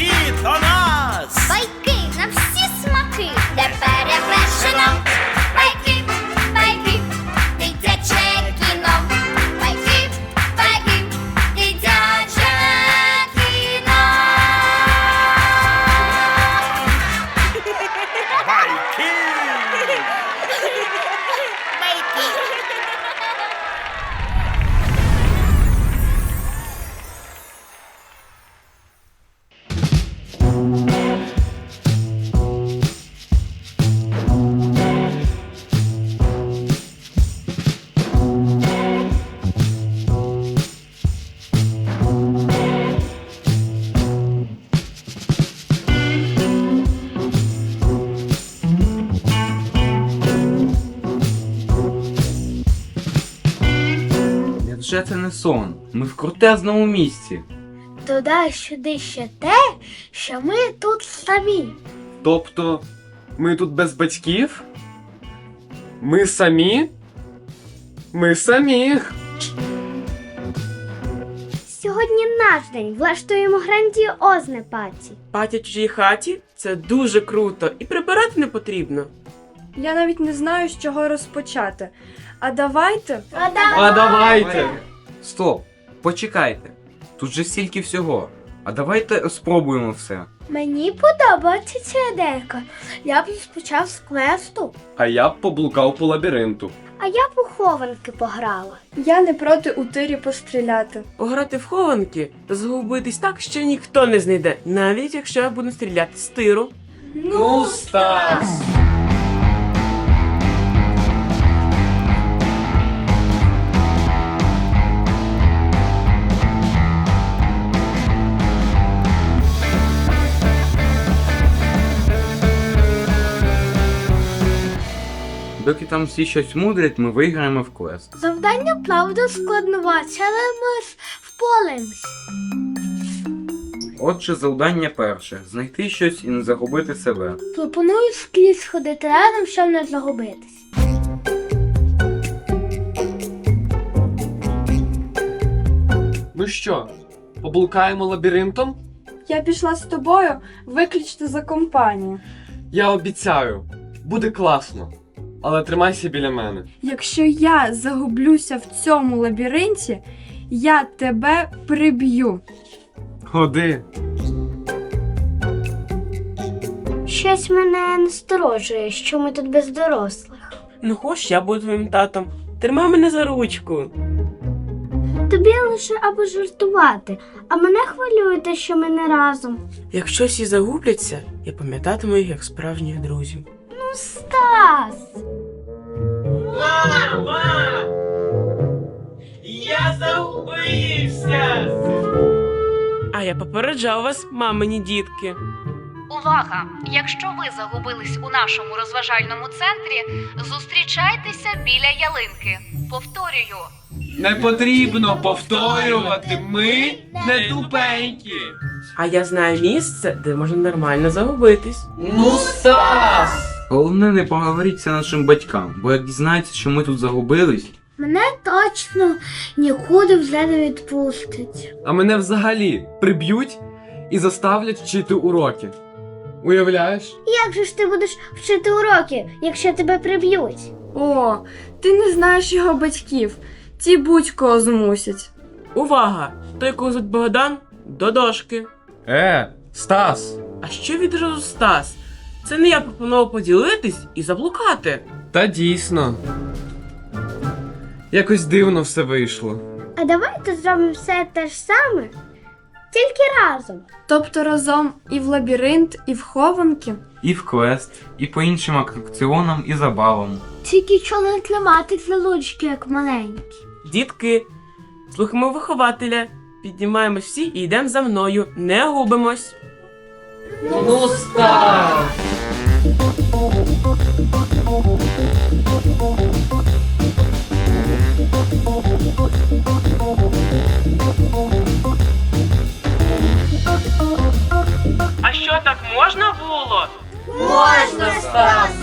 Chita, né? Невже це не сон? Ми в крутезному місці. Додай сюди ще те, що ми тут самі. Тобто, ми тут без батьків? Ми самі? Ми самі. Сьогодні наш день влаштуємо грандіозне паті. Патя в чужій хаті це дуже круто і прибирати не потрібно. Я навіть не знаю, з чого розпочати. А давайте. А давайте. Стоп, почекайте. Тут же стільки всього. А давайте спробуємо все. Мені подобається ця ідейка. Я б розпочав з квесту, А я б поблукав по лабіринту. а я б у хованки пограла. Я не проти у тирі постріляти. Пограти в хованки та загубитись так, що ніхто не знайде, навіть якщо я буду стріляти з тиру. Ну, Стас! Доки там всі щось мудрять, ми виграємо в квест. Завдання правда складнувати, але ми ж впораємось. Отже, завдання перше знайти щось і не загубити себе. Пропоную скрізь ходити разом, щоб не загубитись. Ну що, поблукаємо лабіринтом? Я пішла з тобою виключно за компанію. Я обіцяю, буде класно. Але тримайся біля мене. Якщо я загублюся в цьому лабіринті, я тебе приб'ю. Ходи. Щось мене насторожує, що ми тут без дорослих. Ну хоч я буду твоїм татом. Тримай мене за ручку. Тобі лише аби жартувати, а мене хвилює те, що ми не разом. Якщо всі загубляться, я пам'ятатиму їх як справжніх друзів. Ну, Стас! Мама! Я загубився! А я попереджав вас, мамині дітки. Увага! Якщо ви загубились у нашому розважальному центрі, зустрічайтеся біля ялинки. Повторюю, Не потрібно повторювати. Ми не тупенькі. А я знаю місце, де можна нормально загубитись. Ну, Стас! Головне не поговоріть це нашим батькам, бо як дізнаються, що ми тут загубились, Мене точно нікуди вже не відпустять. А мене взагалі приб'ють і заставлять вчити уроки. Уявляєш? Як же ж ти будеш вчити уроки, якщо тебе приб'ють? О, ти не знаєш його батьків. Ті будь-кого змусять. Увага! Той, кого звуть Богдан, до дошки. Е, Стас! А що відразу Стас? Це не я пропонував поділитись і заблукати. Та дійсно. Якось дивно все вийшло. А давайте зробимо все те ж саме, тільки разом. Тобто разом і в лабіринт, і в хованки. і в квест, і по іншим атракціонам і забавам. Тільки чого не тримати за ручки, як маленькі. Дітки, слухаємо вихователя, піднімаємось всі і йдемо за мною, не губимось. Ну, Стас! А що так можна було? Можна, Стас!